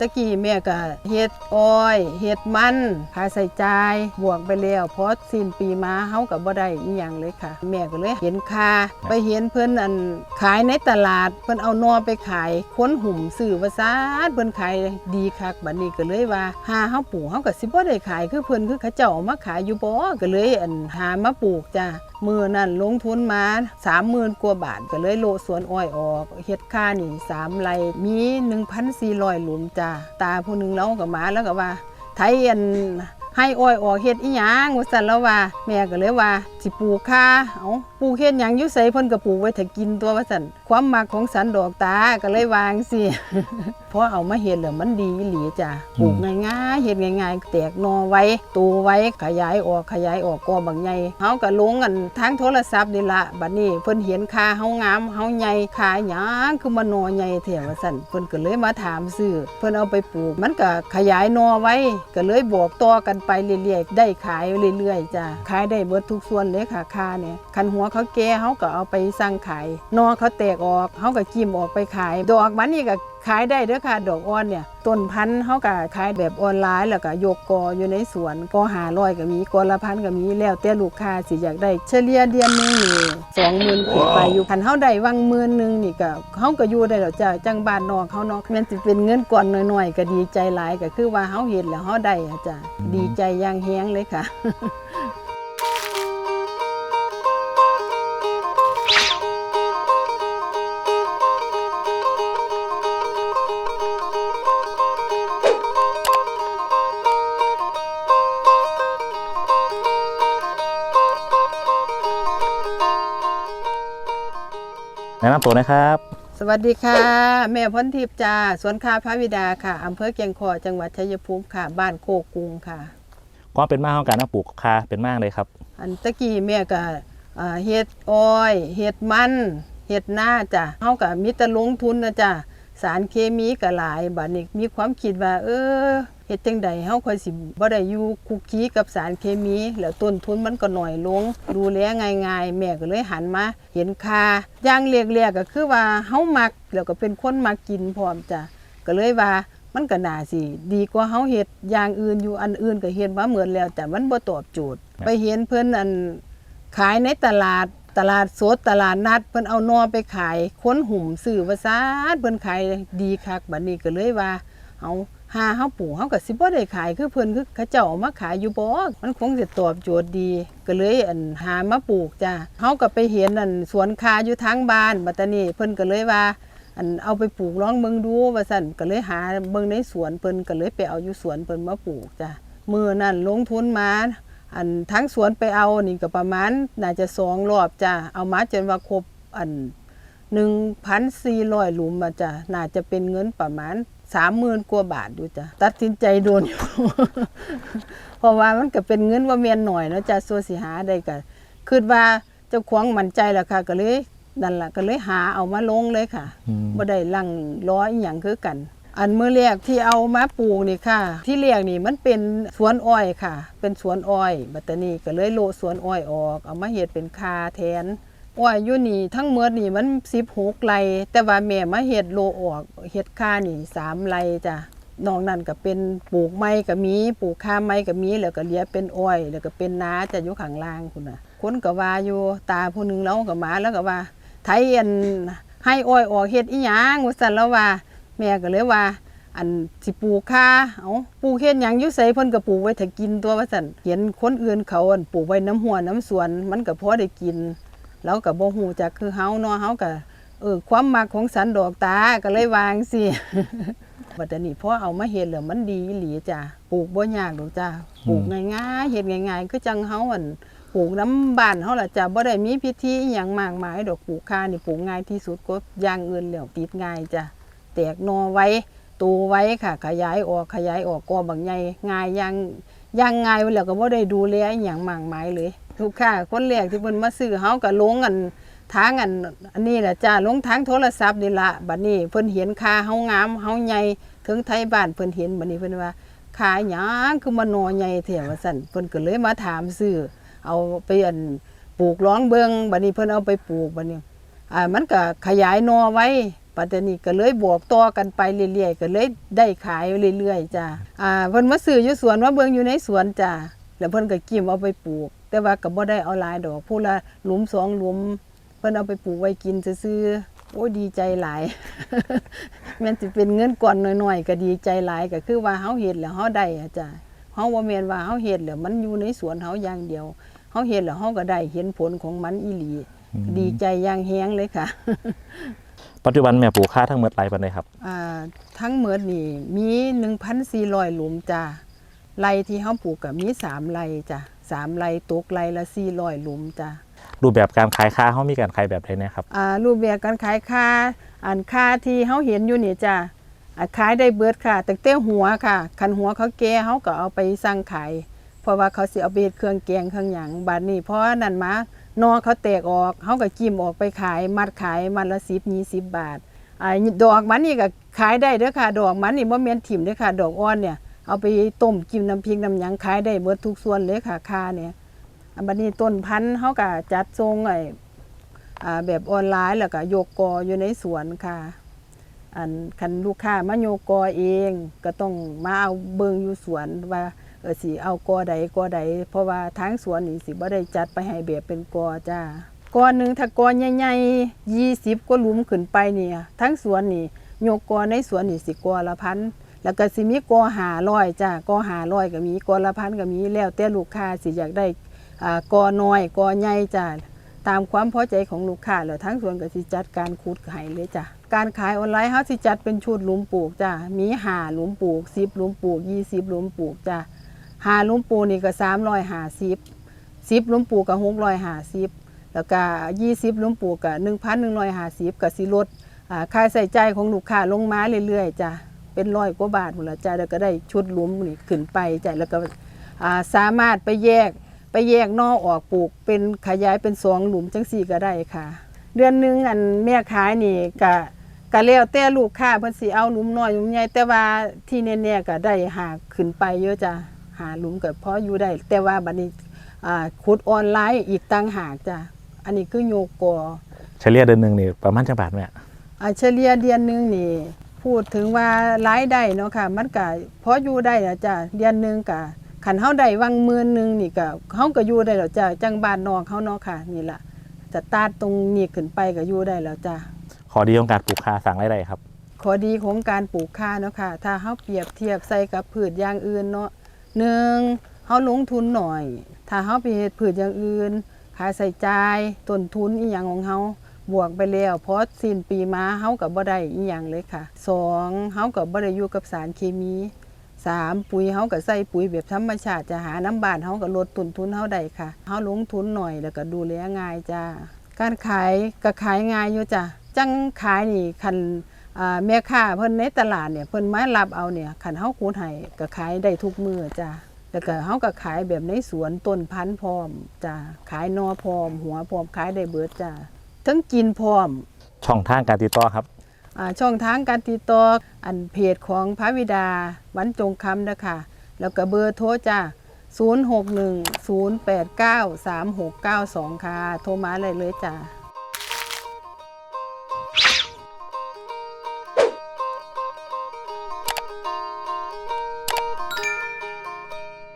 ตะกี้แม่ก็เฮ็ดอ้อยเฮ็ดมันค่าใส่จ่ายบวกไปแล้วพอสิ้นปีมาเฮาก็บ่ได้อีหยังเลยค่ะ แม่ก็เลยเห็นค่าไปเห็นเพิ่นอันขายในตลาด เพิ่นเอานอไปขายค้นหุ่มซื้อว่าซาดเพิ่นขายดีคักบัดนี้ก็เลยว่าหาเฮาปลูกเฮาก็สิบ่ได้ขายคือเพิ่นคือเขาเจ้าเอามาขายอยู่บ่ก็เลยอันหามาปลูกจ้ะมือนั่นลงทุนมา30,000กว่าบาทก็เลยโลสวนอ้อยออกเฮ็ดค่านี่สามไร่มี1,400หลุมจ้ะตาผู้หนึ่งเรากับมาแล้วก็ว่า ไทยอันให้อ้อยออกเฮ็ดอีหยังว่าซั่นแล้วว่า แม่ก็เลยว่าสิปลูกค่ะเอ้าปลูกเฮ็ดหยังอยู่ไสเพิ่นก็ปลูกไว้ถ้ากินตัวว่าซั่นความมักของสันดอกตาก็เลยวาจั่งสิพอเอามาเฮ็ดแล้วมันดีอีหลีจ้ะปลูกง่ายๆเฮ็ดง่ายๆแตกหนอไว้ตูไว้ขยายออกขยายออกก็บางใหญ่เฮาก็ลงกันทางโทรศัพท์นี่ละบัดนี้เพิ่นเห็นค่าเฮางามเฮาใหญ่ค่าหยังคือมันหนอใหญ่แท้ว่าซั่นเพิ่นก็เลยมาถามซื้อเพิ่นเอาไปปลูกมันก็ขยายหนอไว้ก็เลยบอกต่อกันไปเรื่อยๆได้ขายเรื่อยๆจ้ะขายได้เบิดทุกส่วนเลยค่ะค่าเนี่ยคันหัวเขาแก่เฮาก็เอาไปสั่งขายหนอเขาแตกออกเฮาก็จิ้มออกไปขาย ดอกมันนี่ก็ขายได้เด้อค่ะดอกอ่อนเนี่ยต้นพันธุ์เขาก็ขายแบบออนไลน์แล้วก็ยกกออยู่ในสวนก็หาร้อยก็มีกอละพันก็มีแล้วแต่ลูกค้าสิอยากได้ เฉลี่ยเดือนหนึงนี่สองหมื่นขึ้นไปอยู่คันเฮาได้วังหมื่นหนึงนี่ก็เฮาก็อยู่ได้แล้วจ้ะจังบ้านนอกเฮาเนาะแม่นสิเป็นเงินก่อนน้อยๆ ก็ดีใจหลายก็คือว่าเฮาเฮ็ดแล้วเฮาได้อะจ้ะดีใจอย่างแฮงเลยค่ะ นะนำตัวนะครับ สวัสดีค่ะ แม่พรทิพย์จ้าสวนคาพระวิดาค่ะอำเภอเกียงคอจังหวัดชัยภูมิค่ะ บ้านโคกรุงค่ะความเป็นมาของการเอาปลูกคาเป็นมากเลยครับ อันตะกี้แม่ก็อ่าเฮ็ดอ้อยเฮ็ดมันเฮ็ดหน้าจ้ะเฮาก็มีแต่ลงทุนนะจ้ะ สารเคมีก็หลายบัดนี้มีความคิดว่า เออเฮ็ดจังใดเฮาค่อยสิบ่ได้อยู่คุกคีกับสารเคมี แล้วต้นทุนมันก็น้อยลง ดูแลง่ายๆ แม่ก็เลยหันมาเห็นค่าอย่างเรียกๆก็คือว่าเฮามักแล้วก็เป็นคนมักกินพร้อมจ้ะก็เลยว่ามันก็น่าสิ ดีกว่าเฮาเฮ็ดอย่างอื่นอยู่อันอื่นก็เฮ็ดมาเหมือนแล้ว แต่มันบ่ตอบโจทย์ ไปเห็นเพิ่นอันขายในตลาด ตลาดสดตลาดนัดเพิ่นเอานอไปขายค้นหุ่มซื้อว่าซาดเพิ่นขายดีคักบัดนี้ก็เลยว่าเอาหาเฮาปลูกเฮาก็สิบ่ได้ขายคือเพิ่นคือเขาเจ้าเอามาขายอยู่บ่มันคงสิตอบโจทย์ดี ก็เลยอันหามาปลูกจ้ะเฮาก็ไปเห็นอันสวนคาอยู่ทางบ้านบัดนี้เพิ่นก็เลยว่าอันเอาไปปลูกลองเบิ่งดูว่าซั่นก็เลยหาเบิ่งในสวนเพิ่นก็เลยไปเอาอยู่สวนเพิ่นมาปลูกจ้ะมื้อนั้นลงทุนมา อันทั้งสวนไปเอานี่ก็ประมาณน่าจะสองรอบจ้ะเอามาจนว่าครบอัน1,400หลุมมาจ้ะน่าจะเป็นเงินประมาณ30,000กว่าบาทอยู่จ้ะตัดสินใจโดนอยู่เพราะว่ามันก็เป็นเงินว่าเมียนหน่อยเนาะจ้ะส่วนสิหาได้ก็คิดว่าเจ้าของมั่นใจแล้วค่ะ ก็เลยนั่นล่ะก็เลยหาเอามาลงเลยค่ะอืมบ่ได้ลังร้อยอหย่างคือกัน อันมือแรกที่เอามาปลูกนี่ค่ะ ที่เรียกนี่มันเป็นสวนอ้อยค่ะ เป็นสวนอ้อยบัตนีก็เลยโลสวนอ้อยออก เอามาเฮ็ดเป็นคาแทนอ้อยอยู่นี่ทั้งหมดนี่มัน16ไรแต่ว่าแม่มาเฮ็ดโลออกเฮ็ดคานี่3ไรจ้ะนอกนั้นก็เป็นปลูกไม้ก็มีปลูกข้าไม้ก็มีแล้วก็เหลือเป็นอ้อยแล้วก็เป็นนาจะอยู่ข้างล่างพุ่นน่ะ คนก็ว่าอยู่ตาผู้หนึงแล้วก็มาแล้วก็ว่า ไทยอันให้อ้อยออกเฮ็ดอีหยังว่าซั่นแล้วว่า แม่ก็เลยว่า อันสิปลูกค่าเอาปลูกเฮ็ดหยังอยู่ไสเพิ่นก็ปลูกไว้ถ้ากินตัวว่าซั่นเห็นคนอื่นเขาอันปลูกไว้น้ำหัวน้ำสวน มันก็พอได้กิน แล้วก็บ่ฮู้จักคือเฮาเนาะเฮาก็เออความมักของสันดอกตาก็เลยวางสิบัดนี้พอเอามาเฮ็ดแล้วมันดีหลีจ้ะปลูกบ่ยากดอกจ้ะปลูกง่ายๆเฮ็ดง่ายๆคือจังเฮาอันปลูกน้ำบ้านเฮาล่ะจ้ะบ่ได้มีพิธีอหยังมากมายดอกปลูกคานี่ปลูกง่ายที่สุดก็อย่างอื่นแล้วติดง่ายจ้ะ แตกนอไว้ตูไว้ค่ะ ขยายออกขยายออกก็บางใหญ่ง่ายย่างย่างง่ายไว้แล้วก็บ่ได้ดูแลอหยังมากมายเลยลูกค้าคนแรกที่เพิ่นมาซื้อเฮาก็ลงกันทางอันอันนี้แหละจ้ะลงทางโทรศัพท์นี่ละบัดนี้เพิ่นเห็นค่าเฮางามเฮาใหญ่ถึงไทยบ้านเพิ่นเห็นบัดนี้เพิ่นว่าขายหยังคือมันหนอใหญ่แท้ว่าซั่นเพิ่นก็เลยมาถามซื้อเอาไปอันปลูกร้องเบิงบัดนี้เพิ่นเอาไปปลูกบัดนี้อ่ามันก็ขยายนอไว้ ปัตตานีก็เลยบวกต่อกันไปเรื่อยๆก็เลยได้ขายเรื่อยๆจ้ะอ่าเพิ่นมาซื้ออยู่สวนว่าเบิ่งอยู่ในสวนจ้ะแล้วเพิ่นก็กิ่มเอาไปปลูก แต่ว่าก็บ่ได้เอาหลายดอกผู้ละหลุมสองหลุม เพิ่นเอาไปปลูกไว้กินซื่อๆโอ้ยดีใจหลายแม่นสิเป็นเงินก่อนหน่อยๆ ก็ดีใจหลายก็คือว่าเฮาเฮ็ดแล้วเฮาได้อะจ้ะเฮาบ่แม่นว่าเฮาเฮ็ดแล้วมันอยู่ในสวนเฮาอย่างเดียวเฮาเฮ็ดแล้วเฮาก็ได้เห็นผลของมันอีหลี ดีใจอย่างแฮงเลยค่ะ ปัจจุบันแม่ปลูกค่าทั้งหมดไรปันเลยครับอ่าทั้งหมดนี่มี1,400หลุมจ้ะไรที่เฮาปลูกก็มี3ไรจ้ะสามไรตกไรละ400หลุมจ้ะรูปแบบการขายค่าเขามีการขายแบบใดเนะครับอ่ารูปแบบการขายค่าอันค่าที่เฮาเห็นอยู่นี่จ้ะอ่าขายได้เบิดค่ะตั้งแต่หัวค่ะคันหัวเขาแก่เฮาก็เอาไปสั่งขายเพราะว่าเขาสิเอาไปเฮ็ดเครื่องแกงเครื่องหยังบัดนี้เพราะนั่นมา นอเขาแตกออกเฮาก็จิ้มออกไปขาย มัดขายมัดละ10 20บาทอ่าดอกมันนี่ก็ขายได้เด้อค่ะ ดอกมันนี่บ่แม่นถิ่มเด้อค่ะ ดอกอ่อนเนี่ย เอาไปต้มจิ้มน้ำพริกน้ำหยังขายได้เบิดทุกส่วนเลยค่ะค่าเนี่ยอันบัดนี้ต้นพันธุ์เฮาก็จัดทรงไอ้แบบออนไลน์แล้วก็โยกกออยู่ในสวนค่ะ อันคันลูกค้ามาโยกกอเอง ก็ต้องมาเอาเบิงอยู่สวนว่า สิเอากอใดกอใด เพราะว่าทางสวนนี่สิบ่ได้จัดไปให้แบบเป็นกอจ้ากอหนึ่งถ้ากอใหญ่ๆยี่สิบก็หลุมขึ้นไปเนี่ยทั้งสวนนี่โยกกอในสวนนี่สิกอละพันแล้วก็สิมีกอหาร้อยจ้ากอหาร้อยก็มีกอละพันก็มีแล้วแต่ลูกค้าสิอยากได้กอน้อยกอใหญ่จ้าตามความพอใจของลูกค้าแล้วทั้งสวนก็สิจัดการขุดให้เลยจ้ะการขายออนไลน์เฮาสิจัดเป็นชุดหลุมปลูกจ้ะมีหาหลุมปลูกสิบหลุมปลูกยี่สิบหลุมปลูกจ้ะ หาลุมปูนี่ก็สามร้อยห้าสิบสิบลุมปูกก็หกร้อยห้าสิบแล้วก็ยี่สิบลุมปูกก็หนึ่งพันหนึ่งร้อยห้าสิบก็สิลดอ่าค่าใส่ใจของลูกค้าลงมาเรื่อยๆจ้ะเป็นร้อยกว่าบาทหมดละจ้ะแล้วก็ได้ชุดลุมนี่ขึ้นไปจ้ะแล้วก็สามารถไปแยกไปแยกนอกออกปลูกเป็นขยายเป็นสองหลุมจังสี่ก็ได้ค่ะ เดือนหนึงอันแม่ขายนี่กะกะแล้วแต่ลูกค้าเพิ่นสิเอาหลุมน้อยหลุมใหญ่แต่ว่าที่แน่ๆก็ได้หาขึ้นไปเยอะจ้ะ หาหลุมก็พออยู่ได้ แต่ว่าบัดนี้อ่าขุดออนไลน์อีกต่างหากจ้ะอันนี้คือโยกกอเฉลี่ยเดือนหนึ่งนี่ประมาณจังบาทแม่อาเฉลี่ยเดือนหนึงนี่ พูดถึงว่ารายได้เนาะค่ะ มันก็พออยู่ได้นะจ้ะเดือนหนึงก็ขันเฮาได้วังหมื่นหนึงนี่ก็เฮาก็อยู่ได้แล้วจ้ะจังบ้านนอกเฮาเนาะค่ะ นี่ล่ะจะตาดตรงนี้ขึ้นไปก็อยู่ได้แล้วจ้ะขอดีของการปลูกค่าสั่งไรายได้ครับข้อดีของการปลูกข้าวเนาะค่ะ ถ้าเฮาเปรียบเทียบใส่กับพืชอย่างอื่นเนาะ หนึ่งเฮาลงทุนหน่อย ถ้าเฮาไปเฮ็ดพืชอย่างอื่นค่าใส่ใจต้นทุนอีหยังของเฮาบวกไปแล้วพอสิ้นปีมาเฮาก็บ่ได้อีหยังเลยค่ะสองเฮาก็บ่ได้อยู่กับสารเคมีสามปุ๋ยเฮาก็ใส่ปุ๋ยแบบธรรมชาติจะหาน้ำบานเฮาก็ลดต้นทุนเฮาได้ค่ะเฮาลงทุนหน่อยแล้วก็ดูแลง่ายจ้าการขายก็ขายง่ายอยู่จ้ะจังขายนี่คัน แม่ค้าเพิ่นในตลาดเนี่ยเพิ่นมารับเอาเนี่ยคันเฮาคูดให้ก็ขายได้ทุกมื้อจ้ะแล้วก็เฮาก็ขายแบบในสวนต้นพันธุ์พร้อมจ้ะขายหนอพร้อม หัวพร้อมขายได้เบิดจ้ะทั้งกินพร้อม ช่องทางการติดต่อครับอ่าช่องทางการติดต่ออันเพจของพระวิดาวันจงคำนะคะแล้วก็เบอร์โทรจ้ะ0610893692 ค่ะ โทรมาเลยเลยจ้ะ